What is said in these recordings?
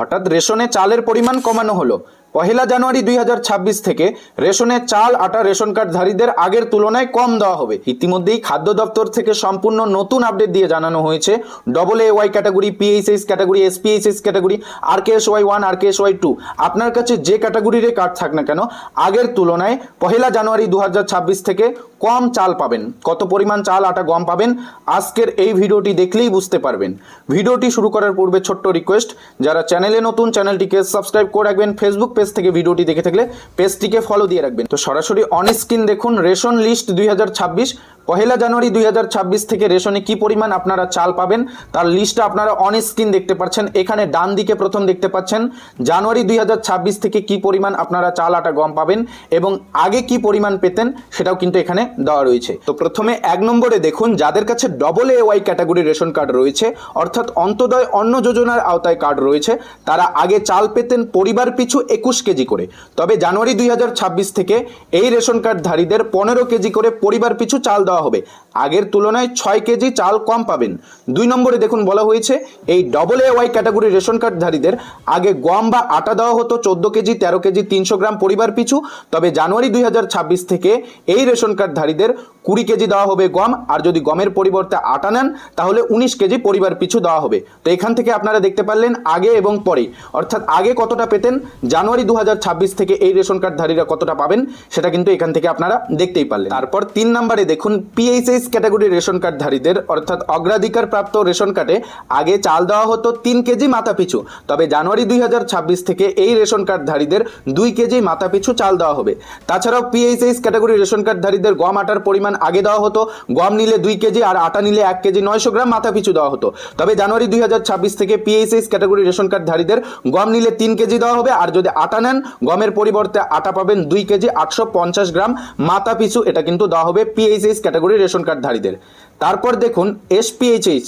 হঠাৎ রেশনে চালের পরিমাণ কমানো হলো। পহেলা জানুয়ারি দুই হাজার ছাব্বিশ থেকে রেশনে চাল, আটা, রেশন কার্ডধারীদের আগের তুলনায় কম দেওয়া হবে। ইতিমধ্যেই খাদ্য দপ্তর থেকে সম্পূর্ণ নতুন আপডেট দিয়ে জানানো হয়েছে। Double A Y category PHS category SPHS category R K S Y one R K S Y two আপনার কাছে যে ক্যাটাগরির কার্ড থাক না কেন, আগের তুলনায় পহেলা জানুয়ারি দু হাজার ছাব্বিশ থেকে কম চাল পাবেন। কত পরিমাণ চাল, আটা, গম পাবেন, আজকের এই ভিডিওটি দেখলেই বুঝতে পারবেন। ভিডিওটি শুরু করার পূর্বে ছোট্ট রিকোয়েস্ট যারা চ্যানেলে নতুন চ্যানেলটিকে সাবস্ক্রাইব করে রাখবেন ফেসবুক পেজ থেকে ভিডিওটি দেখে থাকলে পেজটিকে ফলো দিয়ে রাখবেন। তো সরাসরি অন স্ক্রিন দেখুন রেশন লিস্ট দুই হাজার ছাব্বিশ পহেলা জানুয়ারি দুই হাজার ছাব্বিশ থেকে রেশনে কি পরিমাণ আপনারা চাল পাবেন, তার লিস্টটা আপনারা অন স্ক্রিন দেখতে পাচ্ছেন। এখানে ডান দিকে প্রথম দেখতে পাচ্ছেন, জানুয়ারি দুই হাজার ছাব্বিশ থেকে কি পরিমাণ আপনারা চাল আটা গম পাবেন এবং আগে কি পরিমাণ পেতেন সেটাও কিন্তু এখানে দেওয়া রয়েছে। তো প্রথমে এক নম্বরে দেখুন, যাদের কাছে double A Y category ration card রয়েছে, অর্থাৎ অন্তদয় অন্ন যোজনার আওতায় কার্ড রয়েছে, তারা আগে চাল পেতেন পরিবার পিছু একুশ কেজি করে। তবে জানুয়ারি দুই হাজার ছাব্বিশ থেকে এই রেশন কার্ডধারীদের পনেরো কেজি করে পরিবার পিছু চাল দেওয়া হবে। আগের তুলনায় ছয় কেজি চাল কম পাবেন। দুই নম্বরে দেখুন বলা হয়েছে, এই double A Y category ration কার্ডধারীদের আগে গম বা আটা দেওয়া হতো চোদ্দ কেজি, তেরো কেজি, তিনশো গ্রাম পরিবার পিছু। তবে জানুয়ারি দু হাজার ছাব্বিশ থেকে এই রেশন কার্ডধারীদের কুড়ি কেজি দেওয়া হবে গম, আর যদি গমের পরিবর্তে আটা নেন, তাহলে উনিশ কেজি পরিবার পিছু দেওয়া হবে। তো এখান থেকে আপনারা দেখতে পারলেন আগে এবং পরে। অর্থাৎ আগে কতটা পেতেন, জানুয়ারি দুই হাজার ছাব্বিশ থেকে এই রেশন কার্ডধারীরা কতটা পাবেন, সেটা কিন্তু এখান থেকে আপনারা দেখতেই পারলেন। তারপর তিন নম্বরে দেখুন পিএইচএস ক্যাটাগরি রেশন কার্ডধারীদের অর্থাৎ অগ্রাধিকার প্রাপ্ত রেশন কার্ডে আগে চাল দেওয়া হতো তিন কেজি মাথা পিছু তবে জানুয়ারি দুই হাজার ছাব্বিশ থেকে এই রেশন কার্ডধারীদের দুই কেজি মাথা পিছু চাল দেওয়া হবে। তাছাড়াও পিএইচএস ক্যাটাগরি রেশন কার্ডধারীদের গম আটার পরিমাণ আগে দেওয়া হতো। গম নিলে দুই কেজি আর আটা নিলে এক কেজি নয়শো গ্রাম মাথা পিছু দেওয়া হতো। তবে জানুয়ারি দুই হাজার ছাব্বিশ থেকে পিএইচএস ক্যাটাগরি রেশন কার্ডধারীদের গম নিলে তিন কেজি দেওয়া হবে আর যদি আটা নেন, গমের পরিবর্তে আটা পাবেন দুই কেজি আটশো পঞ্চাশ গ্রাম মাথা পিছু এটা কিন্তু দেওয়া হবে পিএইচএস ক্যাটাগরি রেশন কার্ডধারীদের তারপর দেখুন এসপিএইচএইচ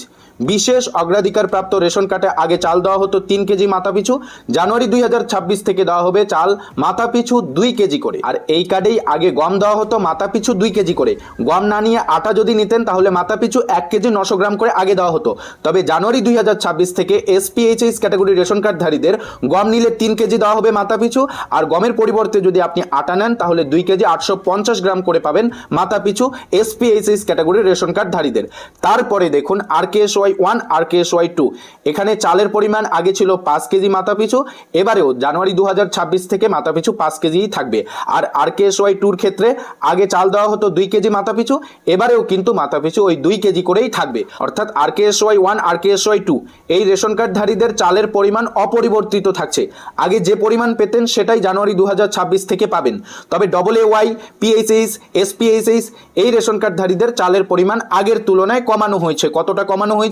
বিশেষ অগ্রাধিকার প্রাপ্ত রেশন কার্ডে আগে চাল দেওয়া হতো তিন কেজি মাথা পিছু জানুয়ারি দুই হাজার ছাব্বিশ থেকে দেওয়া হবে চাল মাথা পিছু দুই কেজি করে। আর এই কার্ডেই আগে গম দেওয়া হতো মাথা পিছু দুই কেজি করে। গম না নিয়ে আটা যদি নিতেন, তাহলে মাথা পিছু এক কেজি নশো গ্রাম করে আগে দেওয়া হতো। তবে জানুয়ারি দুই হাজার ছাব্বিশ থেকে এসপিএইচএস ক্যাটাগরি রেশন কার্ডধারীদের গম নিলে তিন কেজি দেওয়া হবে মাথা পিছু আর গমের পরিবর্তে যদি আপনি আটা নেন, তাহলে দুই কেজি আটশো পঞ্চাশ গ্রাম করে পাবেন মাথা পিছু এসপিএইচএস ক্যাটাগরি রেশন কার্ডধারীদের। তারপরে দেখুন R K S one R K Y two এখানে চালের পরিমাণ আগে ছিল পাঁচ কেজি মাথা পিছু এবারেও জানুয়ারি দু হাজার ছাব্বিশ থেকে মাথা পিছু পাঁচ কেজিই থাকবে। আর আর কে ওয়াই টুর ক্ষেত্রে আগে চাল দেওয়া হতো দুই কেজি মাথা পিছু এবারেও কিন্তু মাথা পিছু ওই দুই কেজি করেই থাকবে। অর্থাৎ R K S Y one R K S Y two এই রেশন কার্ডধারীদের চালের পরিমাণ অপরিবর্তিত থাকছে। আগে যে পরিমাণ পেতেন সেটাই জানুয়ারি দু হাজার ছাব্বিশ থেকে পাবেন। তবে double A Y PHH SPHH এই রেশন কার্ডধারীদের চালের পরিমাণ আগের তুলনায় কমানো হয়েছে। কতটা কমানো হয়েছে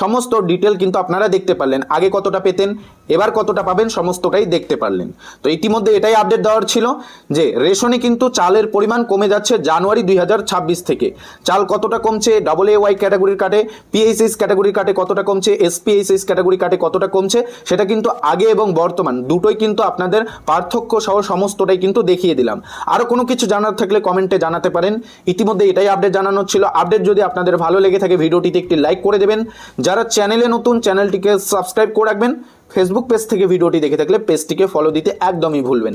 সমস্ত ডিটেল কিন্তু আপনারা দেখতে পারলেন। আগে কতটা পেতেন, এবার কতটা পাবেন, সমস্তটাই দেখতে পারলেন। তো ইতিমধ্যে এটাই আপডেট দেওয়ার ছিল যে, রেশনে কিন্তু চালের পরিমাণ কমে যাচ্ছে জানুয়ারি দুই হাজার ছাব্বিশ থেকে। চাল কতটা কমছে ডবল এ ওয়াই ক্যাটাগরির কাটে পিএইচএস ক্যাটাগরির কাটে কতটা কমছে এসপিএইচএস ক্যাটাগরি কাটে কতটা কমছে, সেটা কিন্তু আগে এবং বর্তমান দুটোই কিন্তু আপনাদের পার্থক্য সহ সমস্তটাই কিন্তু দেখিয়ে দিলাম। আরও কোনো কিছু জানার থাকলে কমেন্টে জানাতে পারেন। ইতিমধ্যে এটাই আপডেট জানানোর ছিল। আপডেট যদি আপনাদের ভালো লেগে থাকে, ভিডিওটিতে একটি লাইক করে দেবেন। যারা চ্যানেলে নতুন চ্যানেলটিকে সাবস্ক্রাইব করে রাখবেন। ফেসবুক পেজ থেকে ভিডিওটি দেখে থাকলে পেজটিকে ফলো দিতে একদমই ভুলবেন